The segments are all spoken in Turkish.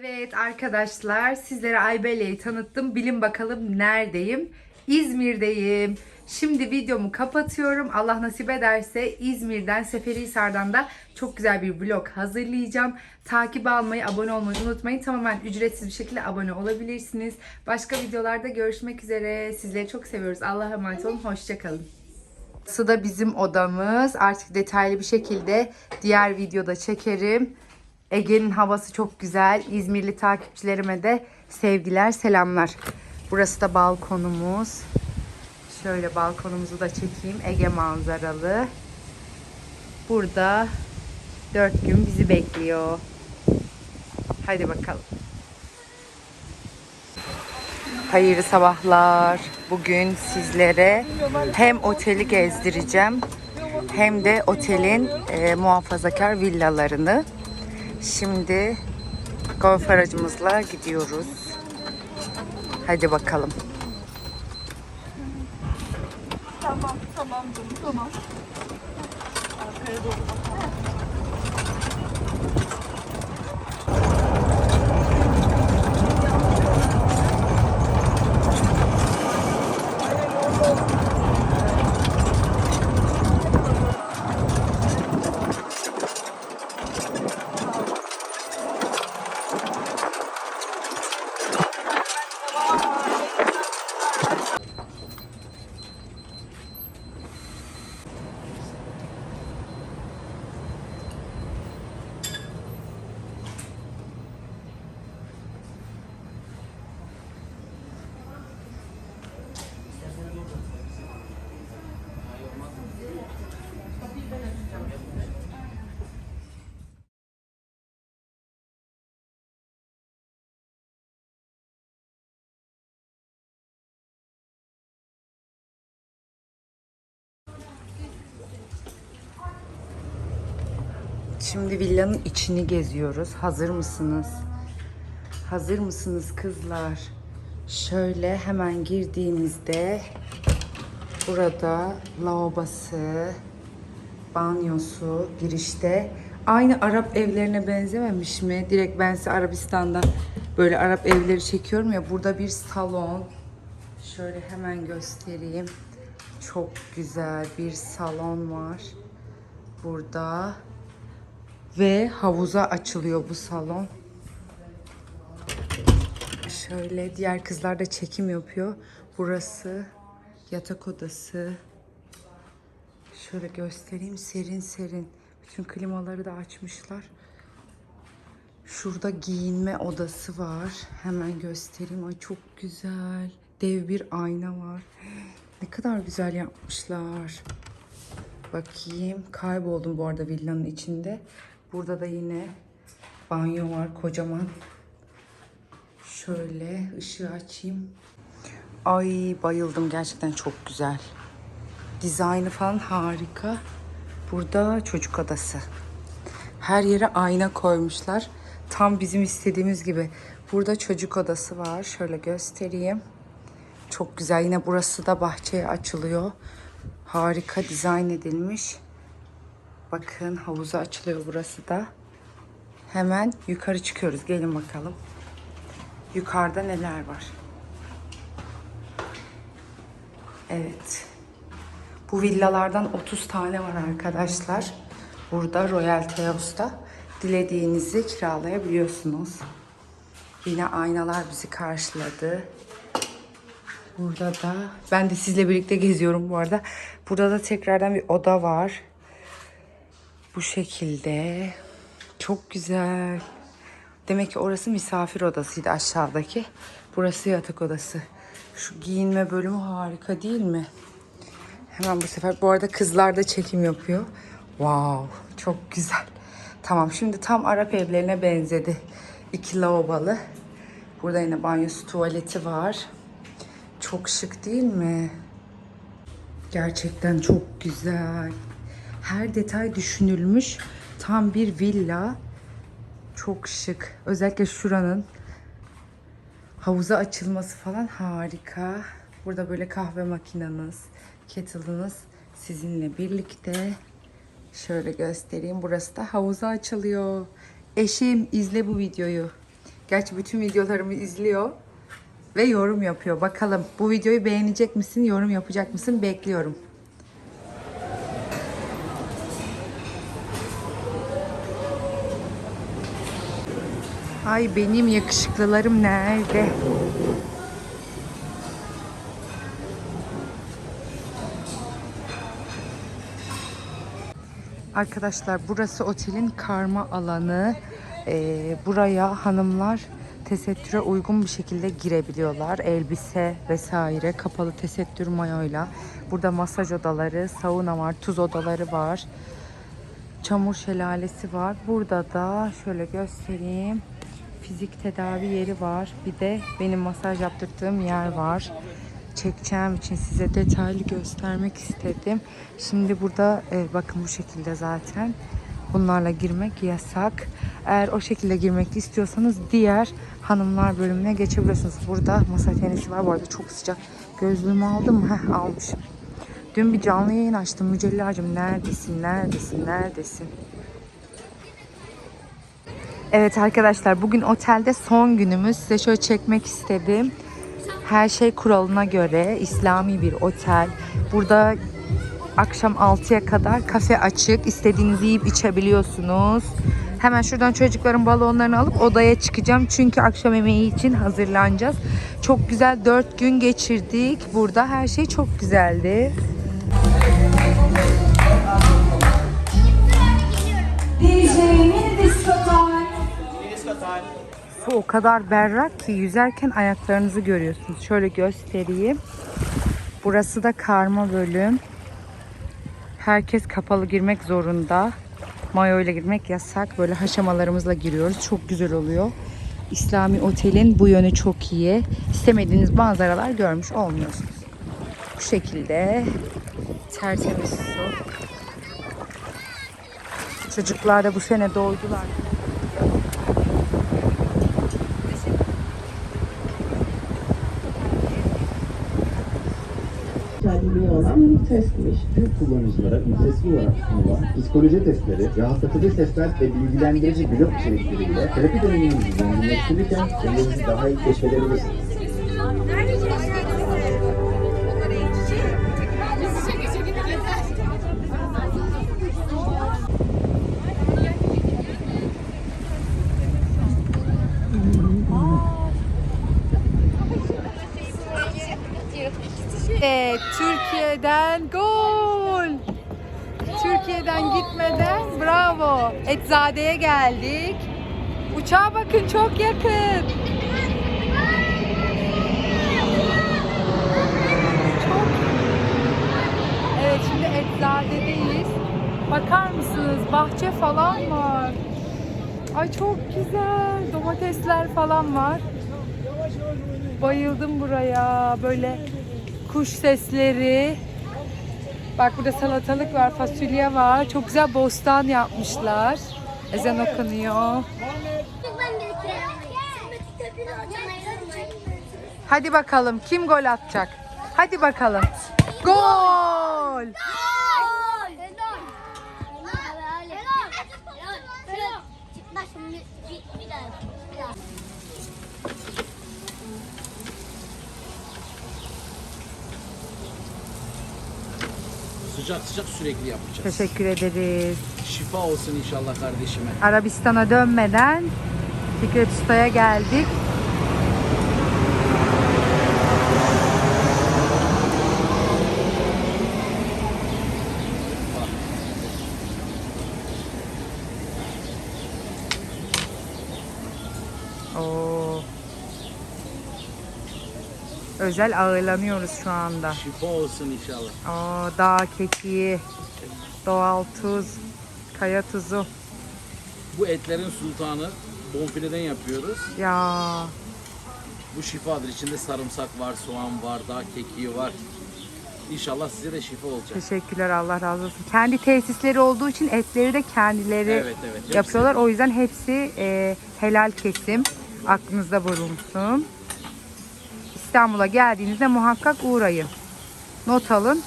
Evet arkadaşlar sizlere Aybele'yi tanıttım. Bilin bakalım neredeyim? İzmir'deyim. Şimdi videomu kapatıyorum. Allah nasip ederse İzmir'den Seferihisar'dan da çok güzel bir vlog hazırlayacağım. Takip almayı, abone olmayı unutmayın. Tamamen ücretsiz bir şekilde abone olabilirsiniz. Başka videolarda görüşmek üzere. Sizleri çok seviyoruz. Allah'a emanet olun. Hoşçakalın. Burası da bizim odamız. Artık detaylı bir şekilde diğer videoda çekerim. Ege'nin havası çok güzel. İzmirli takipçilerime de sevgiler, selamlar. Burası da balkonumuz. Şöyle balkonumuzu da çekeyim. Ege manzaralı. Burada dört gün bizi bekliyor. Hadi bakalım. Hayırlı sabahlar. Bugün sizlere hem oteli gezdireceğim hem de otelin e, muhafazakar villalarını. Şimdi golf aracımızla gidiyoruz. Hadi bakalım. Tamam, tamam canım, tamam. Arkaya doğru bakalım. Şimdi villanın içini geziyoruz. Hazır mısınız? Hazır mısınız kızlar? Şöyle hemen girdiğinizde burada lavabosu, banyosu girişte aynı Arap evlerine benzememiş mi? Direkt ben size Arabistan'da böyle Arap evleri çekiyorum ya. Burada bir salon. Şöyle hemen göstereyim. Çok güzel bir salon var. Burada ve havuza açılıyor bu salon. Şöyle diğer kızlar da çekim yapıyor. Burası yatak odası. Şöyle göstereyim serin serin. Bütün klimaları da açmışlar. Şurada giyinme odası var. Hemen göstereyim. Ay çok güzel. Dev bir ayna var. Ne kadar güzel yapmışlar. Bakayım. Kayboldum bu arada villanın içinde. Burada da yine banyo var kocaman. Şöyle ışığı açayım. Ay bayıldım gerçekten çok güzel. Dizaynı falan harika. Burada çocuk odası. Her yere ayna koymuşlar. Tam bizim istediğimiz gibi. Burada çocuk odası var. Şöyle göstereyim. Çok güzel. Yine burası da bahçeye açılıyor. Harika dizayn edilmiş. Bakın havuza açılıyor burası da. Hemen yukarı çıkıyoruz. Gelin bakalım. Yukarıda neler var? Evet. Bu villalardan 30 tane var arkadaşlar. Burada Royal Teos'ta dilediğinizi kiralayabiliyorsunuz. Yine aynalar bizi karşıladı. Burada da ben de sizle birlikte geziyorum bu arada. Burada da tekrardan bir oda var. Bu şekilde. Çok güzel. Demek ki orası misafir odasıydı aşağıdaki. Burası yatak odası. Şu giyinme bölümü harika değil mi? Hemen bu sefer bu arada kızlar da çekim yapıyor. Wow, çok güzel. Tamam şimdi tam Arap evlerine benzedi. İki lavabolı. Burada yine banyosu, tuvaleti var. Çok şık değil mi? Gerçekten çok güzel. Her detay düşünülmüş. Tam bir villa. Çok şık. Özellikle şuranın havuza açılması falan harika. Burada böyle kahve makineniz, kettle'ınız sizinle birlikte. Şöyle göstereyim. Burası da havuza açılıyor. Eşim izle bu videoyu. Gerçi bütün videolarımı izliyor ve yorum yapıyor. Bakalım bu videoyu beğenecek misin, yorum yapacak mısın? Bekliyorum. Ay benim yakışıklılarım nerede? Arkadaşlar burası otelin karma alanı. Ee, buraya hanımlar tesettüre uygun bir şekilde girebiliyorlar. Elbise vesaire kapalı tesettür mayoyla. Burada masaj odaları, sauna var, tuz odaları var. Çamur şelalesi var. Burada da şöyle göstereyim. Fizik tedavi yeri var. Bir de benim masaj yaptırdığım yer var. Çekeceğim için size detaylı göstermek istedim. Şimdi burada e, bakın bu şekilde zaten. Bunlarla girmek yasak. Eğer o şekilde girmek istiyorsanız diğer hanımlar bölümüne geçebiliyorsunuz. Burada masa tenisi var. Bu arada çok sıcak. Gözlüğümü aldım mı? Heh almışım. Dün bir canlı yayın açtım. Mücellacığım neredesin, neredesin, neredesin? Evet arkadaşlar bugün otelde son günümüz. Size şöyle çekmek istedim. Her şey kuralına göre İslami bir otel. Burada akşam 6'ya kadar kafe açık. İstediğinizi yiyip içebiliyorsunuz. Hemen şuradan çocukların balonlarını alıp odaya çıkacağım. Çünkü akşam yemeği için hazırlanacağız. Çok güzel 4 gün geçirdik. Burada her şey çok güzeldi. Su o kadar berrak ki yüzerken ayaklarınızı görüyorsunuz. Şöyle göstereyim. Burası da karma bölüm. Herkes kapalı girmek zorunda. Mayo ile girmek yasak. Böyle haşamalarımızla giriyoruz. Çok güzel oluyor. İslami otelin bu yönü çok iyi. İstemediğiniz manzaralar görmüş olmuyorsunuz. Bu şekilde tertemiz su. Çocuklar da bu sene doydular. Olan bir testmiş. Tüm kullanıcılara ücretsiz olarak sunulan psikoloji testleri, rahatlatıcı testler ve bilgilendirici blog içerikleriyle terapi döneminizi zenginleştirirken kendinizi daha iyi keşfedebilirsiniz. Türkiye'den gitmeden bravo. Etzade'ye geldik. Uçağa bakın çok yakın. Çok. Evet şimdi Etzade'deyiz. Bakar mısınız? Bahçe falan var. Ay çok güzel. Domatesler falan var. Bayıldım buraya. Böyle kuş sesleri. Bak burada salatalık var, fasulye var. Çok güzel bostan yapmışlar. Ezan okunuyor. Hadi bakalım kim gol atacak? Hadi bakalım. Gol! Sıcak sıcak sürekli yapacağız. Teşekkür ederiz. Şifa olsun inşallah kardeşime. Arabistan'a dönmeden Fikret Usta'ya geldik. Oo. Özel ağırlanıyoruz şu anda. Şifa olsun inşallah. Oo, dağ kekiği, doğal tuz, kaya tuzu. Bu etlerin sultanı bonfileden yapıyoruz. Ya Bu şifadır. İçinde sarımsak var, soğan var, dağ kekiği var. İnşallah size de şifa olacak. teşekkürler Allah razı olsun. Kendi tesisleri olduğu için etleri de kendileri Evet, evet, hepsi. yapıyorlar. O yüzden hepsi e, helal kesim. Aklınızda bulunsun. İstanbul'a geldiğinizde muhakkak uğrayın. Not alın.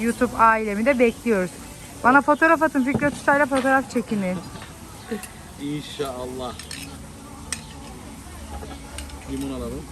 YouTube ailemi de bekliyoruz. Bana fotoğraf atın. Fikret Usta'yla fotoğraf çekinin. İnşallah. Limon alalım.